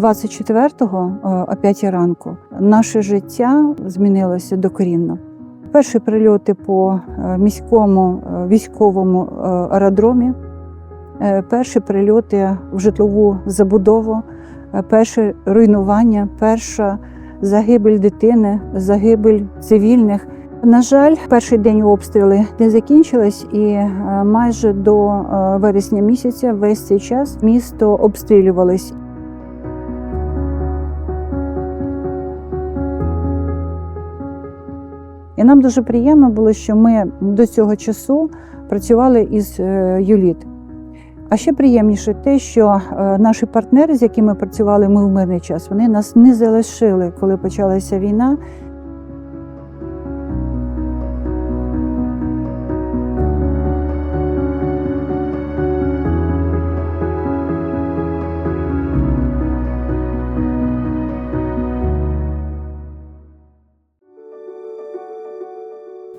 24-го о 5 ранку наше життя змінилося докорінно. Перші прильоти по е, міському е, військовому е, аеродромі, е, перші прильоти в житлову забудову, е, перше руйнування, перша загибель дитини, загибель цивільних. На жаль, перший день обстріли не закінчились, і е, майже до е, вересня місяця весь цей час місто обстрілювалось. І нам дуже приємно було, що ми до цього часу працювали із е, Юліт. А ще приємніше те, що е, наші партнери, з якими працювали ми в мирний час, вони нас не залишили, коли почалася війна.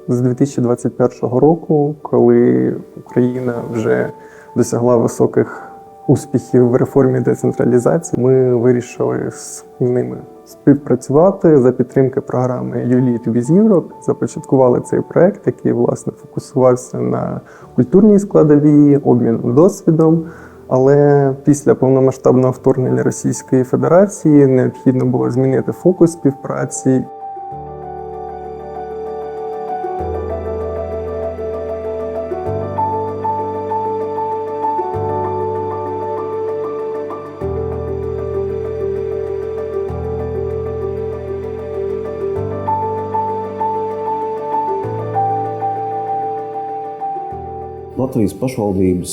З 2021 року, коли Україна вже досягла високих успіхів в реформі децентралізації, ми вирішили з ними співпрацювати за підтримки програми ULEAD with Europe. Започаткували цей проект, який власне фокусувався на культурній складовій, обміну досвідом. Але після повномасштабного вторгнення Російської Федерації необхідно було змінити фокус співпраці Latvijas pašvaldības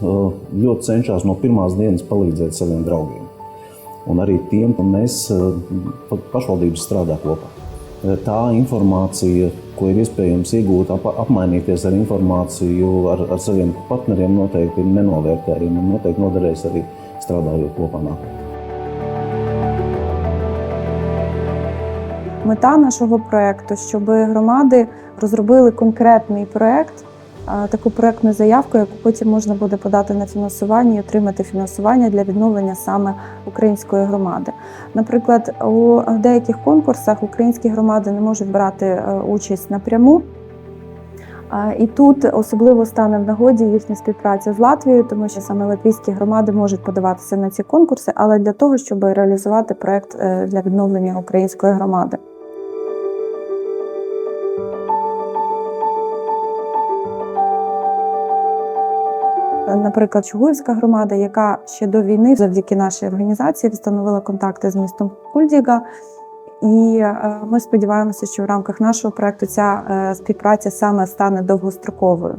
uh, ļoti cenšas no pirmās dienas palīdzēt saviem draugiem. Un arī tiem, ka mēs uh, pa- pašvaldības strādā kopā. Uh, Tā informācija, ko ir iespējams iegūt, ap, apmainīties ar informāciju ar, ar saviem partneriem, noteikti ir nenovērtējama un noteikti noderēs arī strādājot kopā nākotnē. Мета нашого проекту, щоб громади розробили конкретний проект, а, таку проектну заявку, яку потім можна буде подати на фінансування і отримати фінансування для відновлення саме української громади. Наприклад, у деяких конкурсах українські громади не можуть брати е, участь напряму. І тут особливо стане в нагоді їхня співпраця з Латвією, тому що саме латвійські громади можуть подаватися на ці конкурси, але для того, щоб реалізувати проект е, для відновлення української громади. Наприклад, Чугуївська громада, яка ще до війни завдяки нашій організації встановила контакти з містом Кульдіга. І е, ми сподіваємося, що в рамках нашого проекту ця е, співпраця саме стане довгостроковою.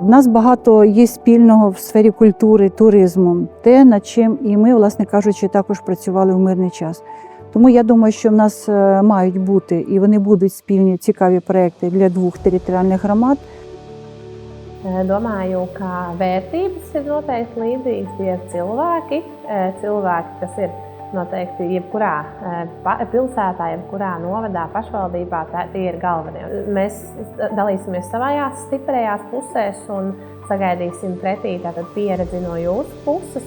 В нас багато є спільного в сфері культури, туризму, те, над чим і ми, власне кажучи, також працювали в мирний час. Тому я думаю, що в нас е, мають бути і вони будуть спільні цікаві проекти для двох територіальних громад. Eh, Domāju, ka vērtības ir noteikti līdzīgas. Tie ir cilvēki, eh, cilvēki kas ir noteikti jebkurā eh, pa- pilsētā, jebkurā novadā, pašvaldībā. Tā, tie ir galvenie. Mēs dalīsimies savās stiprajās pusēs un sagaidīsim pretī tātad pieredzi no jūsu puses.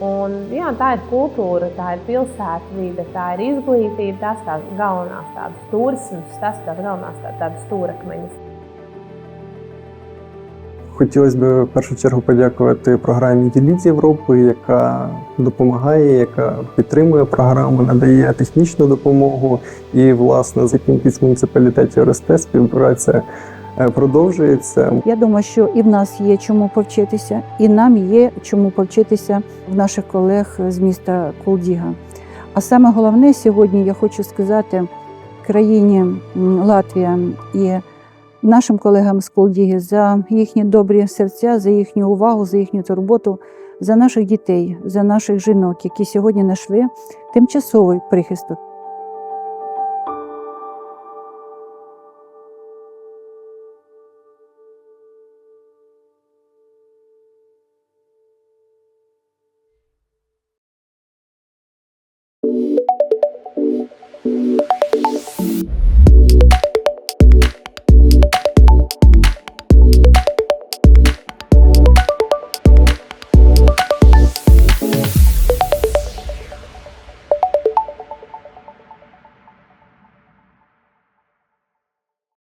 Un, jā, tā ir kultūra, tā ir pilsēta vide, tā ir izglītība, tās tās galvenās tādas turismas, tas tās galvenās tādas stūrakmeņas. Хотілося б в першу чергу подякувати програмі Діліт з Європи, яка допомагає, яка підтримує програму, надає технічну допомогу. І, власне, з яким муніципалітеті росте співпраця продовжується. Я думаю, що і в нас є чому повчитися, і нам є чому повчитися в наших колег з міста Кулдіга. А саме головне сьогодні я хочу сказати країні Латвія і нашим колегам з Кулдіги за їхні добрі серця, за їхню увагу, за їхню турботу, за наших дітей, за наших жінок, які сьогодні знайшли тимчасовий прихисток. you